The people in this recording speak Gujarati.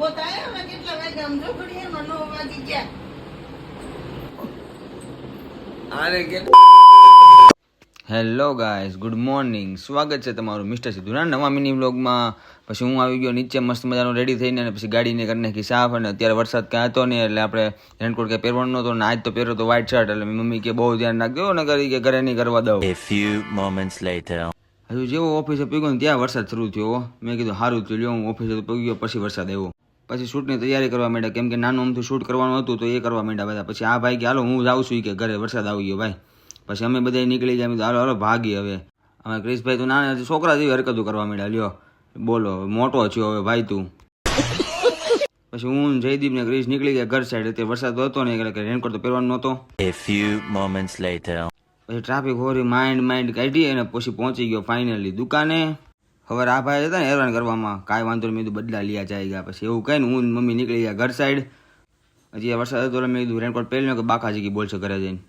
ઊભો થાય હવે કેટલા વાગ્યા આમ ઘડીએ એમાં વાગી ગયા. આને કે હેલો ગાઈસ ગુડ મોર્નિંગ સ્વાગત છે તમારું મિસ્ટર સિદ્ધુના નવા મિની વ્લોગમાં. પછી હું આવી ગયો નીચે મસ્ત મજાનો રેડી થઈને અને પછી ગાડીને કરી નાખી સાફ અને અત્યારે વરસાદ ક્યાં હતો નહીં એટલે આપણે રેનકોટ કે પહેરવાનો નહોતો ને આજ તો પહેર્યો તો વ્હાઈટ શર્ટ એટલે મમ્મી કે બહુ ધ્યાન રાખજો ને કરી કે ઘરે નહીં કરવા દઉં. A few moments later. હજુ જેવો ઓફિસે પગ્યો ને ત્યાં વરસાદ શરૂ થયો હો. મેં કીધું સારું થયું લ્યો હું ઓફિસે તો પગી ગયો પછી વરસાદ આવ્યો. પછી શૂટની તૈયારી કરવા માંડ્યા. કેમ કે નાનું અમથું શૂટ કરવાનું હતું તો એ કરવા માંડ્યા બધા. પછી આ ભાઈ કે હાલો હું જાઉં છું. કે ઘરે વરસાદ આવી ગયો ભાઈ. પછી અમે બધા નીકળી ગયા. તો હાલો હાલો ભાગી હવે. અમે ક્રિશભાઈ તું નાના છોકરા જેવી હરકતો કરવા માંડ્યા. લ્યો બોલો મોટો થયો હવે ભાઈ તું. પછી હું જયદીપ ને ક્રિશ નીકળી ગયા ઘર સાઈડ અત્યારે વરસાદ હતો ને એટલે કે રેનકોટ તો પહેરવાનો નહોતો. A few moments later. પછી ટ્રાફિક હોરી માઇન્ડ માઇન્ડ કાઢી અને પછી પહોંચી ગયો ફાઇનલી દુકાને. હવે આ ભાઈ હતા ને હેરાન કરવામાં. કાંઈ વાંધો નહીં, મેં કીધું બદલા લીયા જાય ગયા. પછી એવું કહીને હું મમ્મી નીકળી ગયા ઘર સાઈડ હજી વરસાદ હતો મેં કીધું રેનકોટ પહેરીને કે બાકાજી કી બોલશે ઘરે જઈને.